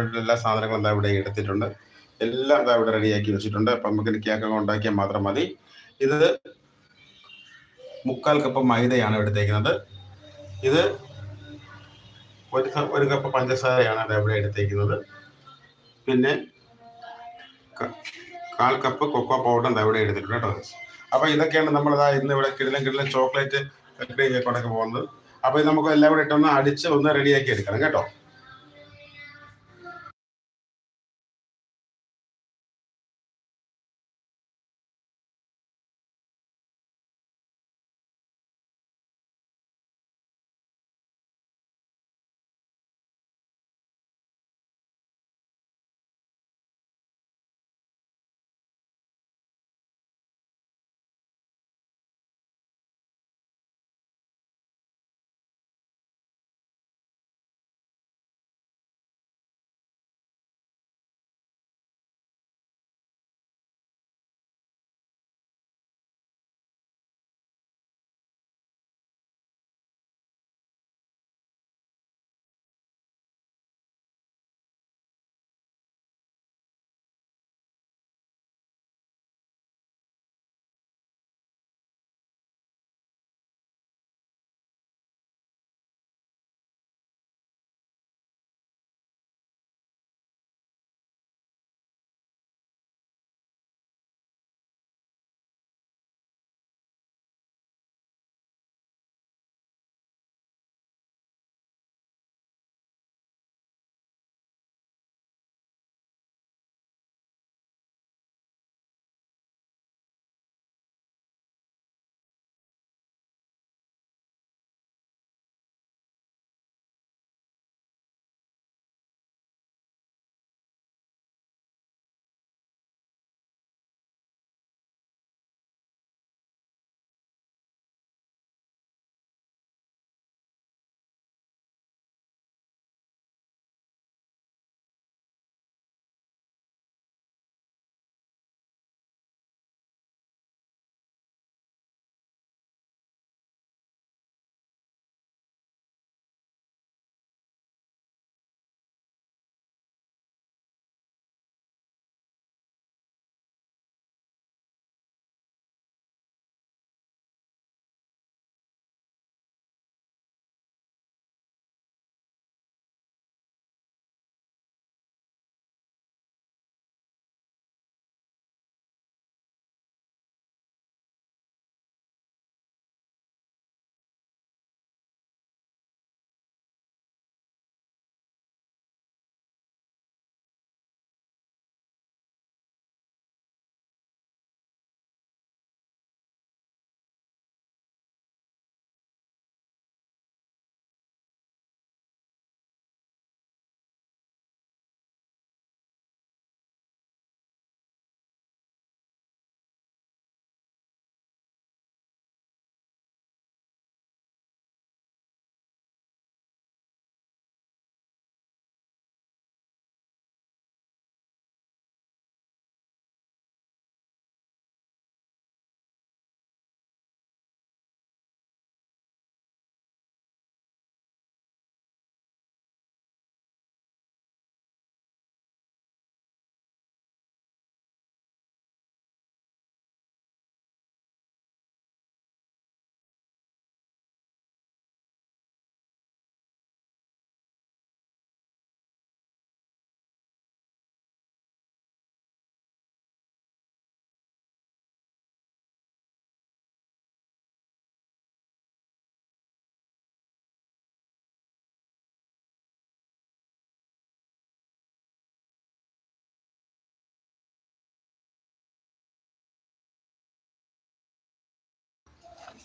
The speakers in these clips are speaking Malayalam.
എല്ലാ സാധനങ്ങളും എന്താ ഇവിടെ എടുത്തിട്ടുണ്ട്. എല്ലാം എന്താ ഇവിടെ റെഡിയാക്കി വെച്ചിട്ടുണ്ട്. അപ്പം നമുക്ക് കേക്കൊക്കെ ഉണ്ടാക്കിയാൽ മാത്രം മതി. ഇത് മുക്കാൽ കപ്പ് മൈദയാണ് എടുത്തേക്കുന്നത്. ഇത് ഒരു ഒരു കപ്പ് പഞ്ചസാരയാണ് അത് ഇവിടെ എടുത്തേക്കുന്നത്. പിന്നെ കാൽ കപ്പ് കൊക്കോ പൗഡർ എന്താ ഇവിടെ എടുത്തിട്ടുണ്ട് കേട്ടോ. അപ്പൊ ഇതൊക്കെയാണ് നമ്മൾ ഇതാ ഇന്ന് ഇവിടെ കിടിലം കിടിലം ചോക്ലേറ്റ് കേക്കൊണ്ടൊക്കെ പോകുന്നത്. അപ്പൊ ഇത് നമുക്ക് എല്ലാം കൂടെ ഇട്ടൊന്ന് അടിച്ച് ഒന്ന് റെഡിയാക്കി എടുക്കണം കേട്ടോ.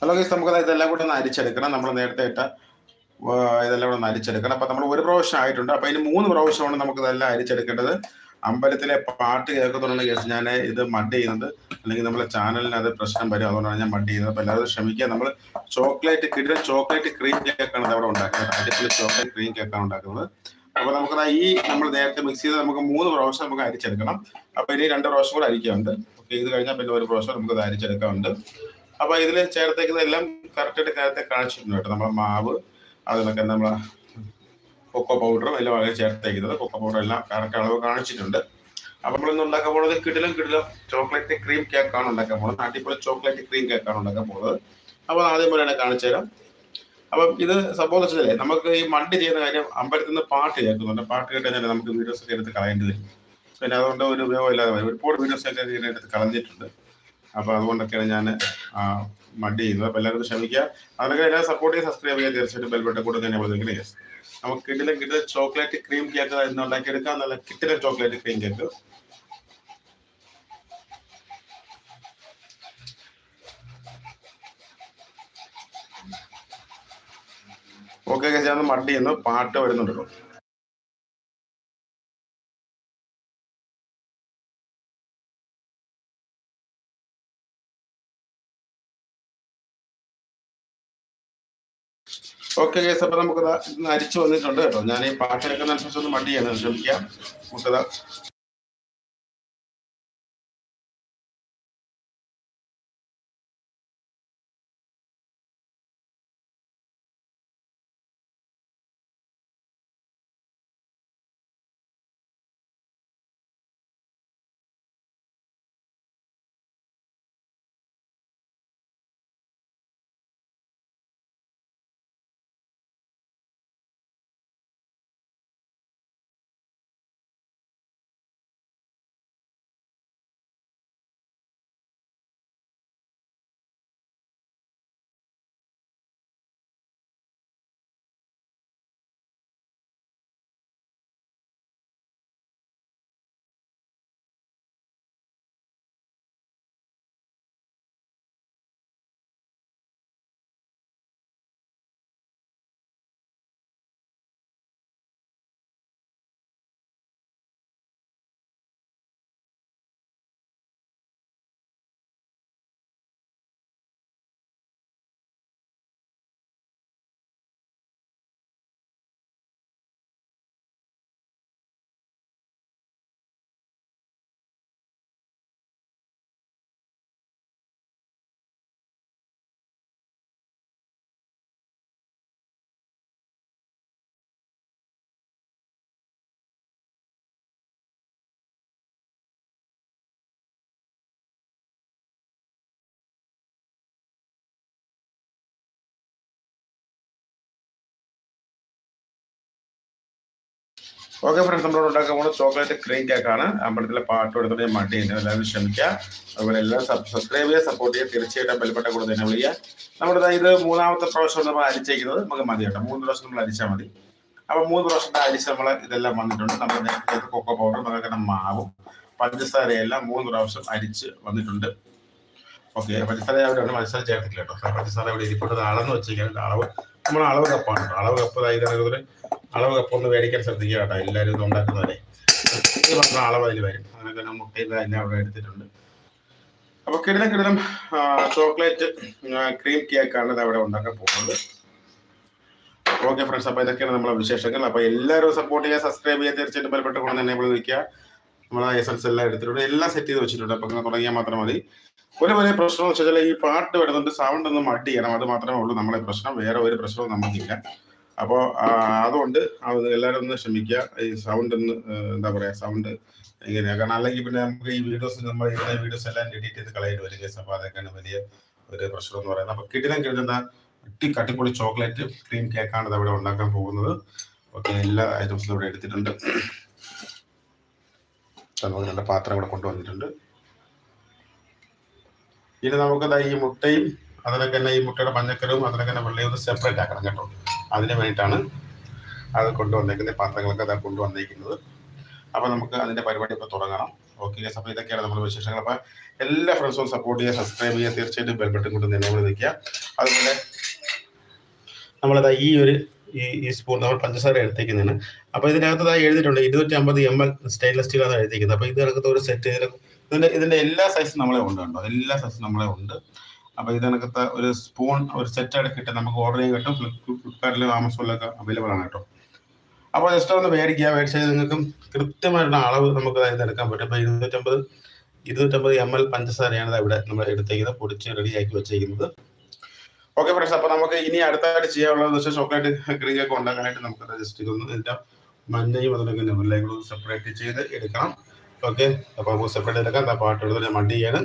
ഹലോ ഗൈസ് നമുക്ക് ഇതെല്ലാം കൂടെ ഒന്ന് അരിച്ചെടുക്കണം. നമ്മൾ നേരത്തെ ഇട്ട ഇതെല്ലാം കൂടെ ഒന്ന് അരിച്ചെടുക്കണം. അപ്പൊ നമ്മൾ ഒരു പ്രാവശ്യം ആയിട്ടുണ്ട്. അപ്പൊ അതിന് മൂന്ന് പ്രാവശ്യമാണ് നമുക്ക് ഇതെല്ലാം അരിച്ചെടുക്കേണ്ടത്. അമ്പലത്തിലെ പാട്ട് കേൾക്കുന്നുണ്ട് കേസ് ഞാൻ ഇത് മഡ് ചെയ്യുന്നത്. അല്ലെങ്കിൽ നമ്മളെ ചാനലിന് അത് പ്രശ്നം വരും. അതുകൊണ്ടാണ് ഞാൻ മഡ് ചെയ്യുന്നത്. അപ്പൊ എല്ലാവരും ശ്രമിക്കുക നമ്മൾ ചോക്ലേറ്റ് കിടിലൻ ചോക്ലേറ്റ് ക്രീം കേക്കാണ് അവിടെ ഉണ്ടാക്കുന്നത്. അടിപൊളി ചോക്ലേറ്റ് ക്രീം കേക്കാണ് ഉണ്ടാക്കുന്നത്. അപ്പൊ നമുക്ക് ഈ നമ്മൾ നേരത്തെ മിക്സ് ചെയ്ത് നമുക്ക് മൂന്ന് പ്രാവശ്യം നമുക്ക് അരിച്ചെടുക്കണം. അപ്പൊ ഇനി രണ്ട് പ്രാവശ്യം കൂടെ അരിക്കാറുണ്ട് ഇത് കഴിഞ്ഞാൽ പിന്നെ ഒരു പ്രാവശ്യം നമുക്ക് ഇത് അരിച്ചെടുക്കാനുണ്ട്. അപ്പൊ ഇതിൽ ചേർത്തേക്കുന്നതെല്ലാം കറക്റ്റായിട്ട് നേരത്തെ കാണിച്ചിട്ടുണ്ട് കേട്ടോ. നമ്മളെ മാവ് അതിനൊക്കെ നമ്മൾ കൊക്കോ പൗഡറും എല്ലാം വളരെ ചേർത്തേക്കുന്നത്. കൊക്കോ പൗഡർ എല്ലാം കറക്റ്റ് അളവ് കാണിച്ചിട്ടുണ്ട്. അപ്പൊ നമ്മളിന്ന് ഉണ്ടാക്കാൻ പോകുന്നത് കിടിലും കിടിലും ചോക്ലേറ്റ് ക്രീം കേക്കാണ് ഉണ്ടാക്കാൻ പോകുന്നത്. അടിപൊളി ചോക്ലേറ്റ് ക്രീം കേക്കാണ് ഉണ്ടാക്കാൻ പോകുന്നത്. അപ്പോൾ ആദ്യം പോലെ കാണിച്ചു തരാം. അപ്പം ഇത് സംഭവം വെച്ചാലേ നമുക്ക് ഈ മണ്ടി ചെയ്യുന്ന കാര്യം അമ്പലത്തിൽ നിന്ന് പാട്ട് കേൾക്കുന്നുണ്ട്. പാട്ട് കേട്ടാൽ നമുക്ക് വീഡിയോസ് ഒക്കെ എടുത്ത് കളയേണ്ടി വരും. പിന്നെ അതുകൊണ്ട് ഒരു ഉപയോഗമില്ലാതെ വരും. ഒരുപാട് വീഡിയോസ് ഒക്കെ എടുത്ത് കളഞ്ഞിട്ടുണ്ട്. അപ്പോൾ അതുകൊണ്ടൊക്കെയാണ് ഞാൻ മടി ചെയ്യുന്നത്. അപ്പോൾ എല്ലാവരും ക്ഷമിക്കുക. അതിനൊക്കെ എല്ലാവരും സപ്പോർട്ട് ചെയ്യുക സബ്സ്ക്രൈബ് ചെയ്യുക. തീർച്ചയായിട്ടും ബെൽബട്ടൺ കൂടെ തന്നെ വിളിക്കുന്നത് യെസ് നമുക്ക് കിട്ടില്ല കിട്ടില്ല ചോക്ലേറ്റ് ക്രീം കേക്ക് ആയിരുന്നു ഉണ്ടാക്കിയെടുക്കാം നല്ല കിട്ടില്ല ചോക്ലേറ്റ് ക്രീം കേക്ക് ഓക്കെ ഞാൻ മടി ചെയ്യുന്നു. പാട്ട് വരുന്നുണ്ടല്ലോ. ഓക്കെ കേസ് അപ്പൊ നമുക്ക് അരിച്ചു വന്നിട്ടുണ്ട് കേട്ടോ. ഞാൻ ഈ പാട്ട് കേൾക്കുന്ന അനുസരിച്ച് ഒന്ന് മടി ചെയ്യാൻ ശ്രമിക്കാം. നമുക്കത് ഓക്കെ ഫ്രണ്ട്സ് നമ്മളോട് ഉണ്ടാക്കാൻ പോകുന്നത് ചോക്ലേറ്റ് ക്രീം കേക്കാണ് അമ്പലത്തിലെ പാട്ട് എടുത്തിട്ട് ഞാൻ ചെയ്യുന്നത് എല്ലാവരും ക്ഷമിക്കുക. അതുപോലെ എല്ലാം സബ്സ്ക്രൈബ് ചെയ്യുക സപ്പോർട്ട് ചെയ്യുക. തീർച്ചയായിട്ടും ബലപ്പെട്ട കൂടെ തന്നെ വിളിക്കുക നമ്മുടെ ഇത് മൂന്നാമത്തെ പ്രാവശ്യം നമ്മൾ അരിച്ചേക്കുന്നത് നമുക്ക് മതി കേട്ടോ. മൂന്ന് പ്രാവശ്യം നമ്മൾ അരിച്ചാൽ മതി. അപ്പൊ മൂന്ന് പ്രാവശ്യത്തെ അരിച്ച് നമ്മൾ ഇതെല്ലാം വന്നിട്ടുണ്ട്. നമ്മൾ നേരത്തെ കൊക്കോ പൗഡർ നമുക്ക് മാവും പഞ്ചസാരയെല്ലാം മൂന്ന് പ്രാവശ്യം അരിച്ച് വന്നിട്ടുണ്ട്. ഓക്കെ പഞ്ചസാര അവിടെയാണ് പഞ്ചസാര ചേർത്തില്ല കേട്ടോ. പഞ്ചസാര അവിടെ ഇരിക്കുന്നത് അളന്ന് വെച്ചേക്കാൻ അളവ് നമ്മൾ അളവ് കപ്പാണ്. അളവ് കപ്പ് ഇതായത് അളവ് കപ്പ് ഒന്ന് മേടിക്കാൻ ശ്രദ്ധിക്കുക കേട്ടോ. എല്ലാവരും ഇത് ഉണ്ടാക്കുന്നവരെ പറഞ്ഞ അളവ് അതിൽ വരും. അങ്ങനെ തന്നെ മുട്ടയിൽ തന്നെ അവിടെ എടുത്തിട്ടുണ്ട്. അപ്പൊ കിടലം കിടലം ചോക്ലേറ്റ് ക്രീം കേക്കാണ് ഇത് അവിടെ ഉണ്ടാക്കാൻ പോകുന്നത്. ഓക്കെ ഫ്രണ്ട്സ് അപ്പൊ ഇതൊക്കെയാണ് നമ്മളെ വിശേഷങ്ങൾ. അപ്പൊ എല്ലാവരും സപ്പോർട്ട് ചെയ്യുക സബ്സ്ക്രൈബ് ചെയ്യുക. തീർച്ചയായിട്ടും ബലപ്പെട്ട കൊണ്ട് തന്നെ വിളിക്കുക. നമ്മൾ എസ് എൽ എല്ലാം എടുത്തിട്ടുണ്ട്. എല്ലാം സെറ്റ് ചെയ്ത് വെച്ചിട്ടുണ്ട്. അപ്പൊ തുടങ്ങിയാൽ മാത്രം മതി. ഒരു വലിയ പ്രശ്നം എന്ന് വെച്ചാൽ ഈ പാട്ട് വരുന്നുണ്ട്. സൗണ്ട് ഒന്ന് മട്ടി ചെയ്യണം. അത് മാത്രമേ ഉള്ളൂ നമ്മളെ പ്രശ്നം. വേറെ ഒരു പ്രശ്നവും നമുക്കില്ല. അപ്പോൾ അതുകൊണ്ട് എല്ലാവരും ഒന്ന് ക്ഷമിക്കുക. ഈ സൗണ്ട് ഒന്ന് എന്താ പറയാ സൗണ്ട് ഇങ്ങനെയാ. കാരണം അല്ലെങ്കിൽ പിന്നെ നമുക്ക് ഈ വീഡിയോസ് നമ്മൾ ഇവിടെ വീഡിയോസ് എല്ലാം എഡിറ്റ് ചെയ്ത് കളയേണ്ടി വരും. കേസ് അപ്പോൾ അതൊക്കെയാണ് വലിയ ഒരു പ്രശ്നം എന്ന് പറയുന്നത്. അപ്പോൾ കിടിലം കിട്ടുന്ന അട്ടി കട്ടിപ്പൊളി ചോക്ലേറ്റ് ക്രീം കേക്കാണ് അവിടെ ഉണ്ടാക്കാൻ പോകുന്നത്. ഓക്കെ എല്ലാ ഐറ്റംസും ഇവിടെ എടുത്തിട്ടുണ്ട്. നമുക്ക് രണ്ട് പാത്രം ഇവിടെ കൊണ്ടുവന്നിട്ടുണ്ട്. ഇനി നമുക്ക് ഈ മുട്ടയും അതിനൊക്കെ തന്നെ ഈ മുട്ടയുടെ മഞ്ഞക്കരവും അതിനൊക്കെ തന്നെ വെള്ളയും ഒന്ന് സെപ്പറേറ്റ് ആക്കണം കേട്ടോ. അതിന് വേണ്ടിയിട്ടാണ് അത് കൊണ്ടുവന്നേക്കുന്നത് പാത്രങ്ങളൊക്കെ അതാണ് കൊണ്ടുവന്നേക്കുന്നത്. അപ്പോൾ നമുക്ക് അതിന്റെ പരിപാടി ഇപ്പോൾ തുടങ്ങണം. ഓക്കെ അപ്പോൾ ഇതൊക്കെയാണ് നമ്മുടെ വിശേഷങ്ങൾ. അപ്പോൾ എല്ലാ ഫ്രണ്ട്സും സപ്പോർട്ട് ചെയ്യുക സബ്സ്ക്രൈബ് ചെയ്യുക തീർച്ചയായിട്ടും ബെൽബട്ടൺ കൊണ്ട് നിലവിൽ നിൽക്കുക അതുപോലെ നമ്മളതാ ഈ ഒരു ഈ ഈ സ്പൂൺ നമ്മൾ പഞ്ചസാര എടുത്തേക്കുന്നതാണ്. അപ്പോൾ ഇതിനകത്ത് എഴുതിയിട്ടുണ്ട് ഇരുന്നൂറ്റി അമ്പത് എം എൽ സ്റ്റെയിൻലെസ് സ്റ്റീലാണ് എഴുതിയിരിക്കുന്നത്. അപ്പോൾ ഇതിനകത്ത് ഒരു സെറ്റ് ഇതിന്റെ ഇതിന്റെ എല്ലാ സൈസും നമ്മളെ ഉണ്ട് കേട്ടോ. എല്ലാ സൈസും നമ്മളെ ഉണ്ട്. അപ്പൊ ഇതിനകത്ത് ഒരു സ്പൂൺ ഒരു സെറ്റ് ആയിട്ട് കിട്ടും. നമുക്ക് ഓർഡർ ചെയ്യാൻ കിട്ടും. ഫ്ലിപ്കാർട്ടിലും ആമസോണിലൊക്കെ അവൈലബിൾ ആണ് കേട്ടോ. അപ്പോൾ ജസ്റ്റ് ഒന്ന് മേടിക്കുക മേടിച്ചാൽ നിങ്ങൾക്ക് കൃത്യമായിട്ടുള്ള അളവ് നമുക്ക് അതായത് എടുക്കാൻ പറ്റും. അപ്പോൾ ഇരുന്നൂറ്റമ്പത് ഇരുന്നൂറ്റമ്പത് എം എൽ പഞ്ചസാരയാണ് ഇവിടെ നമ്മൾ എടുത്തേക്കുന്നത്. പൊടിച്ച് റെഡിയാക്കി വെച്ചേക്കുന്നത്. ഓക്കെ ഫ്രണ്ട്സ് അപ്പൊ നമുക്ക് ഇനി അടുത്തായിട്ട് ചെയ്യാനുള്ളത് വെച്ചാൽ ചോക്ലേറ്റ് ക്രീം കേക്ക് ഉണ്ടാക്കാനായിട്ട് നമുക്ക് ജസ്റ്റ് ഒന്ന് ഇതിന്റെ മഞ്ഞയും അതിലൊക്കെ ലെവലിലേക്ക് സെപ്പറേറ്റ് ചെയ്ത് എടുക്കണം. ഓക്കെ അപ്പൊ നമുക്ക് സെപ്പറേറ്റ് എടുക്കാം. പാട്ട് എടുത്തിട്ട് മണ്ടി ചെയ്യാണ്.